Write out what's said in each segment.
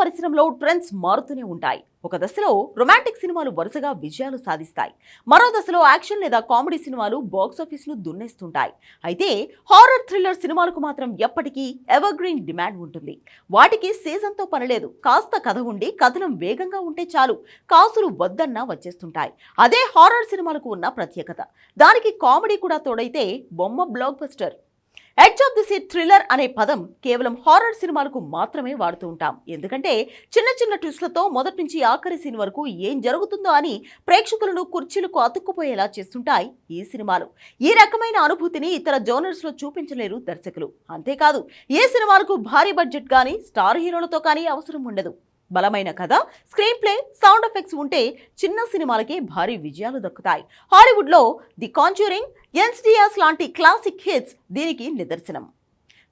పరిశ్రమలో ట్రెండ్స్ మారుతూనే ఉంటాయి. ఒక దశలో రొమాంటిక్ సినిమాలు వరుసగా విజయాలు సాధిస్తాయి. మరో దశలో యాక్షన్ లేదా కామెడీ సినిమాలు బాక్సాఫీస్ను దున్నేస్తుంటాయి. అయితే హారర్ థ్రిల్లర్ సినిమాలకు మాత్రం ఎప్పటికీ ఎవర్గ్రీన్ డిమాండ్ ఉంటుంది. వాటికి సీజన్తో పనిలేదు. కాస్త కథ ఉండి కథనం వేగంగా ఉంటే చాలు. కాసులు వద్దన్నా వచ్చేస్తుంటాయి. అదే హారర్ సినిమాలకు ఉన్న ప్రత్యేకత. దానికి కామెడీ కూడా తోడైతే బొమ్మ blockbuster edge of the seat thriller అనే పదం కేవలం హారర్ సినిమాలకు మాత్రమే వాడుతూ ఉంటాం. ఎందుకంటే చిన్న చిన్న ట్విస్ట్లతో మొదటి నుంచి ఆఖరి సీన్ వరకు ఏం జరుగుతుందో అని ప్రేక్షకులను కుర్చీలకు అతుక్కుపోయేలా చేస్తుంటాయి ఈ సినిమాలు. ఈ రకమైన అనుభూతిని ఇతర జోనర్స్లో చూపించలేరు దర్శకులు. అంతేకాదు ఏ సినిమాలకు భారీ బడ్జెట్ కానీ స్టార్ హీరోలతో కానీ అవసరం ఉండదు. బలమైన కథ స్క్రీన్ ప్లే సౌండ్ ఉంటే చిన్న సినిమాలకే భారీ విజయాలు దక్కుతాయి. హాలీవుడ్లో ది కాంచ్యూరింగ్ ఎన్స్డియాస్ లాంటి క్లాసిక్ హిట్స్ దీనికి నిదర్శనం.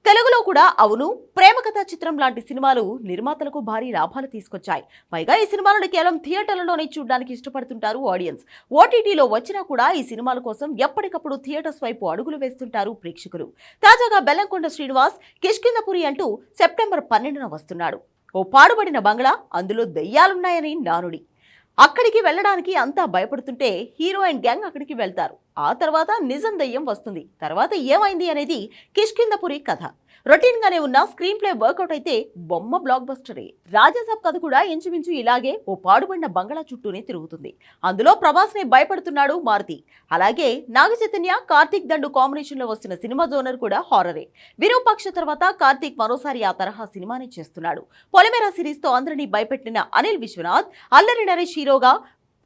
తెలుగులో కూడా అవును ప్రేమ కథా చిత్రం లాంటి సినిమాలు నిర్మాతలకు భారీ లాభాలు తీసుకొచ్చాయి. పైగా ఈ సినిమాలను కేవలం థియేటర్లలోనే చూడడానికి ఇష్టపడుతుంటారు ఆడియన్స్. ఓటీటీలో వచ్చినా కూడా ఈ సినిమాల కోసం ఎప్పటికప్పుడు థియేటర్స్ వైపు అడుగులు వేస్తుంటారు ప్రేక్షకులు. తాజాగా బెల్లంకొండ శ్రీనివాస్ కిష్కిందపురి అంటూ సెప్టెంబర్ పన్నెండున వస్తున్నాడు. ఓ పాడుబడిన బంగ్లా అందులో దెయ్యాలున్నాయని నానుడి. అక్కడికి వెళ్ళడానికి అంతా భయపడుతుంటే హీరో అండ్ గ్యాంగ్ అక్కడికి వెళ్తారు. ఆ తర్వాత నిజం దయ్యం వస్తుంది. తర్వాత ఏమైంది అనేది కిష్కిందపురి కథ. రొటీన్ గానే ఉన్న స్క్రీన్ ప్లే వర్కౌట్ అయితే బొమ్మ బ్లాక్ బస్టరే రాజాసాబ్ కథ కూడా ఇంచుమించు ఇలాగే ఓ పాడుబడిన బంగళా చుట్టూనే తిరుగుతుంది. అందులో ప్రభాస్ని భయపడుతున్నాడు మారుతి. అలాగే నాగ చైతన్య కార్తీక్ దండు కాంబినేషన్లో వస్తున్న సినిమా జోనర్ కూడా హారరే. విరూపాక్ష తర్వాత కార్తీక్ మరోసారి ఆ తరహా సినిమాని చేస్తున్నాడు. పొలిమేరా సిరీస్తో అందరినీ భయపెట్టిన అనిల్ విశ్వనాథ్ అల్లరి నరేష్ హీరోగా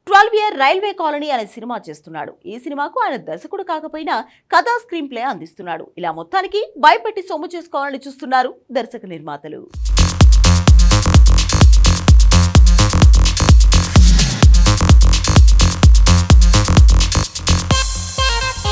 ట్వెల్వ్ ఇయర్ రైల్వే కాలనీ అనే సినిమా చేస్తున్నాడు. ఈ సినిమాకు ఆయన దర్శకుడు కాకపోయినా కథా స్క్రీన్ ప్లే అందిస్తున్నాడు. ఇలా మొత్తానికి భయపెట్టి సొమ్ము చేసుకోవాలని చూస్తున్నారు దర్శక నిర్మాతలు.